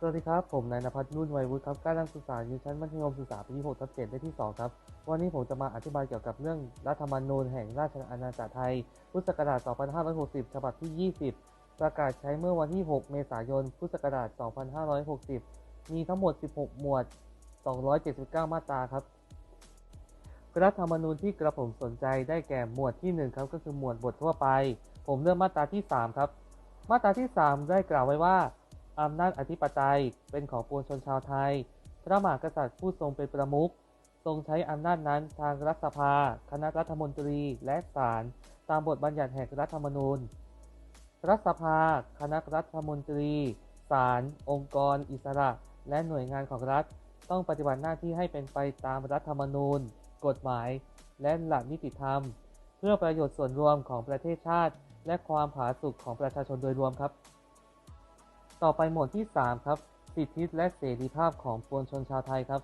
สวัสดีครับ ผมนายนภัสนุ่นไวยวุฒิครับการนักศึกษาอยู่ชั้นมัธยมศึกษาปีที่6ทับ7ได้ที่ 2 ครับ วันนี้ผมจะมาอธิบายเกี่ยวกับเรื่องรัฐธรรมนูญแห่งราชอาณาจักรไทย พุทธศักราช 2560 ฉบับที่ 20 ประกาศใช้เมื่อวันที่ 6 เมษายน พุทธศักราช 2560 มีทั้งหมด 16 หมวด 279 มาตราครับ รัฐธรรมนูญที่กระผมสนใจได้แก่หมวดที่ 1 ครับ ก็คือหมวดบททั่วไป ผมเลือกมาตราที่ 3 ครับ มาตราที่ 3 ได้กล่าวไว้ว่า อำนาจอธิปไตยเป็นของปวงชนชาวไทย พระมหากษัตริย์ผู้ทรงเป็นประมุข ทรงใช้อำนาจนั้นทางรัฐสภา คณะรัฐมนตรีและศาลตามบทบัญญัติแห่งรัฐธรรมนูญ รัฐสภา คณะรัฐมนตรี ศาล องค์กร อิสระ และหน่วยงานของรัฐ ต้องปฏิบัติหน้าที่ให้เป็นไปตามรัฐธรรมนูญ กฎหมาย และหลักนิติธรรม เพื่อประโยชน์ส่วนรวมของประเทศชาติ และความผาสุกของประชาชนโดยรวมครับ ต่อไปหมวดที่ 3 ครับ สิทธิและเสรีภาพของปวงชนชาวไทยครับ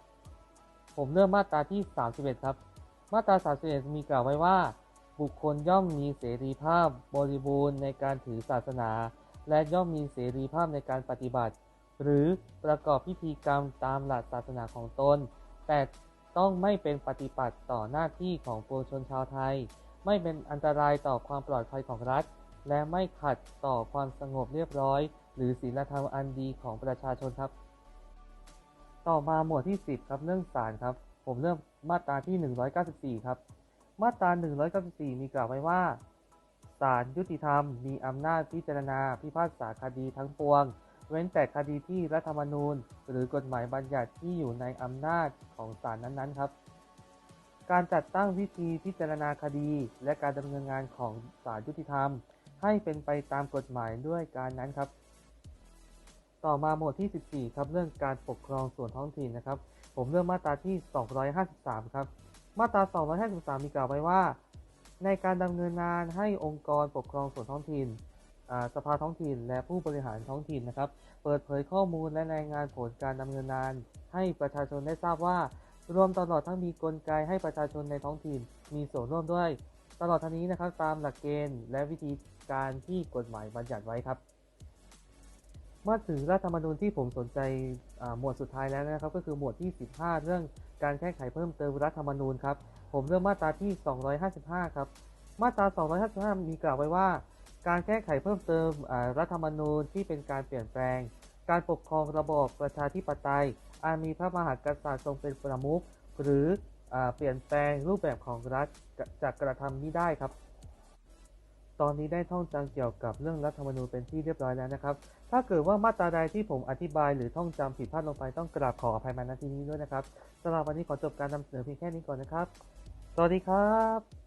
ผมเลือกมาตราที่ 31 ครับ มาตรา 31 มีกล่าวไว้ว่า บุคคลย่อมมีเสรีภาพบริบูรณ์ในการถือศาสนา และย่อมมีเสรีภาพในการปฏิบัติ หรือประกอบพิธีกรรมตามหลักศาสนาของตน แต่ต้องไม่เป็นปฏิปักษ์ต่อหน้าที่ของปวงชนชาวไทย ไม่เป็นอันตรายต่อความปลอดภัยของรัฐ และไม่ขัดต่อความสงบเรียบร้อย หรือศีลธรรมอันดีของประชาชนครับ ต่อมาหมวดที่ 10 ครับเรื่องศาลครับ ผมเริ่มมาตราที่ 194 ครับ มาตรา 194 มีกล่าวไว้ว่าศาลยุติธรรม มีอำนาจพิจารณา พิพากษาคดีทั้งปวง เว้นแต่คดีที่รัฐธรรมนูญ หรือกฎหมายบัญญัติที่อยู่ในอำนาจของศาลนั้นๆครับ การจัดตั้งวิธีพิจารณาคดี และการดำเนินงานของศาลยุติธรรม ให้เป็นไปตามกฎหมายด้วยการนั้นครับ ต่อมาหมวดที่ 14 ครับเรื่องการปกครองส่วนท้องถิ่นนะครับ ผมเลือกมาตราที่ 253 ครับ มาตรา 253 มีกล่าวไว้ว่า ในการดำเนินงานให้องค์กรปกครองส่วนท้องถิ่นสภาท้องถิ่นและผู้บริหารท้องถิ่นนะครับ เปิดเผยข้อมูลและรายงานผลการดำเนินงาน ให้ประชาชนได้ทราบว่า รวมตลอดทั้งมีกลไกให้ประชาชนในท้องถิ่นมีส่วนร่วมด้วย ลอดทั้งนี้นะครับตามหลักเกณฑ์และวิธีการที่กฎหมายบัญญัติไว้ครับ มาถึงรัฐธรรมนูญที่ผมสนใจหมวดสุดท้ายแล้วนะครับ ก็คือหมวดที่ 15 เรื่องการแก้ไขเพิ่มเติมรัฐธรรมนูญครับ ผมเลือกมาตราที่ 255 ครับ มาตรา 255 มีกล่าวไว้ว่า การแก้ไขเพิ่มเติมรัฐธรรมนูญที่เป็นการเปลี่ยนแปลง การปกครองระบอบประชาธิปไตย อาจมีพระมหากษัตริย์ทรงเป็นประมุขหรือ เปลี่ยนแปลงรูปแบบของรัฐจากกระทำนี้ได้ครับ ตอนนี้ได้ท่องจำเกี่ยวกับเรื่องรัฐธรรมนูญเป็นที่เรียบร้อยแล้วนะครับ ถ้าเกิดว่ามาตราใดที่ผมอธิบายหรือท่องจำผิดพลาดลงไปต้องกราบขออภัยมาณที่นี้ด้วยนะครับสำหรับวันนี้ขอจบการนำเสนอเพียงแค่นี้ก่อนนะครับ สวัสดีครับ